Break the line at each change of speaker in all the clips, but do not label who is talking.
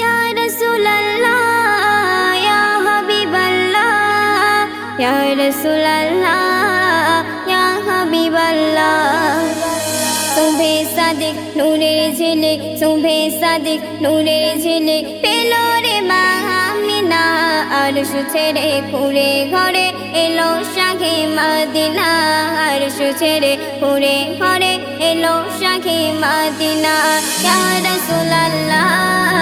ইয়া রাসূলুল্লাহ, ইয়া হাবিবাল্লাহ, ইয়া রাসূলুল্লাহ, ইয়া হাবিবাল্লাহ। সুবে সাদিক নূরের ঝিলে সুবে সাদিক নূরের ঝিলে, পেল রে মা আমিনা আর ছেড়ে পুরে ঘরে এলো শাখে মদিনা আর ছেড়ে পুরে ঘরে এলো শাখে মদিনা। ইয়া রাসূলুল্লাহ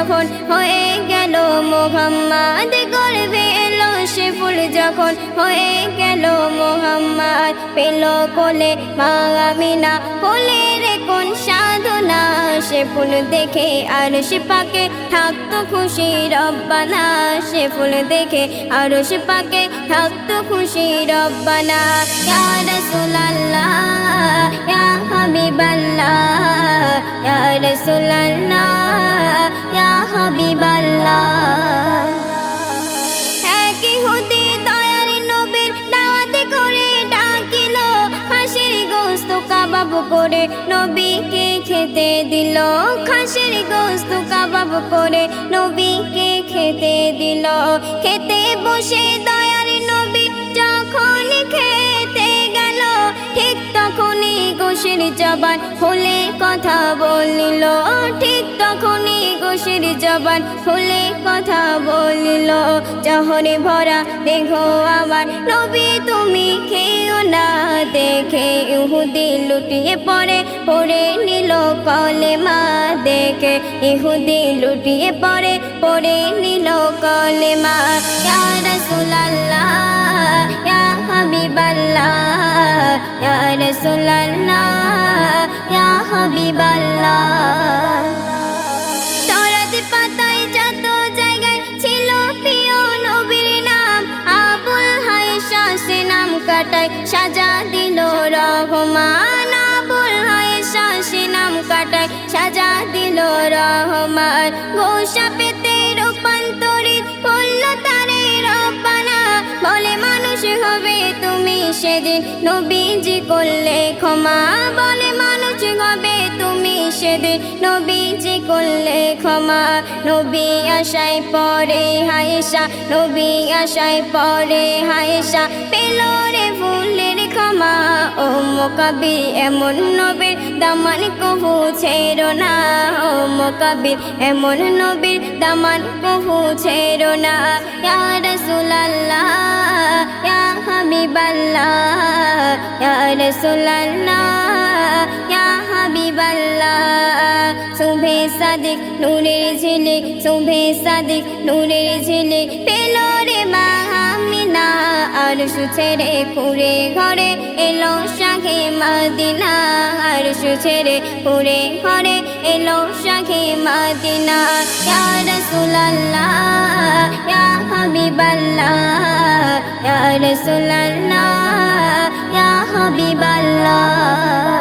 যখন হয়ে গেল মোহাম্মদ গর্ভে এলো সে ফুল যখন হয়ে গেল মোহাম্মদ, পেল কোলে মা আমিনা কোলে রে কোন সাধনা। সে ফুল দেখে আর সে পাকে থাকতো খুশি, রব্বানা। সে ফুল দেখে আর সে পাকে থাকতো খুশি, রব্বানা। ইয়া রাসূলুল্লাহ, ইয়া হাবিবাল্লাহ, ইয়া কাবাব করে নবীকে খেতে দিল। খাসির গোস্ত কাবাব করে নবীকে খেতে দিল। খেতে বসে দয়ার নবী যখন খেতে গেল, ঠিক তখনই গোসের জবান হলে কথা বলিল ঠিক জবান হলে কথা বলিল জহরে ভরা দেখো আমার, নবী তুমি খেও না দেখে। ইহুদি লুটিয়ে পড়ে পড়ে নিল কলে মা দেখে। ইহুদি লুটিয়ে পড়ে পড়ে নিল কলে মা ইয়া হাবিবাল্লাহ, ইয়া রাসূলুল্লাহ, ইয়া কাটায় সাজা দিল রহমান। আবুল হায়সা সে নাম কাটায় সাজা দিল রহমান। ঘোষা পেতে রূপান্তরিত করল তারে বলে মানুষ হবে তুমি সেদিন নবীজি করলে ক্ষমা বলে মানুষ হবে তুমি সেদিন নবীজি করলে ক্ষমা। নবী আশায় পরে হাইসা নবী আশায় পরে হাইসা পেল রে ফুলের ক্ষমা। ও মোকাবির এমন নবীর দামান কহু ছেড়ো না। ও মোকাবির এমন নবীর দামান কহু ছেড়ো না। ইয়া রাসূলুল্লাহ। হাবিবাল্লাহ ইয়া রাসূলুল্লাহ, ইয়া হাবিবাল্লাহ। সুবে সাদিক নূরের ঝিলে সুবে সাদিক নূরের ঝিলে, পেল রে মা আমিনা আর ছেড়ে পুরে ঘরে এলো শাখে মদিনা। আর ছেড়ে পুরে ঘরে এলো শাখে মদিনা। ইয়া রাসূলুল্লাহ, ইয়া হাবিবাল্লাহ। ইয়া রাসূলুল্লাহ ইয়া হাবিবাল্লাহ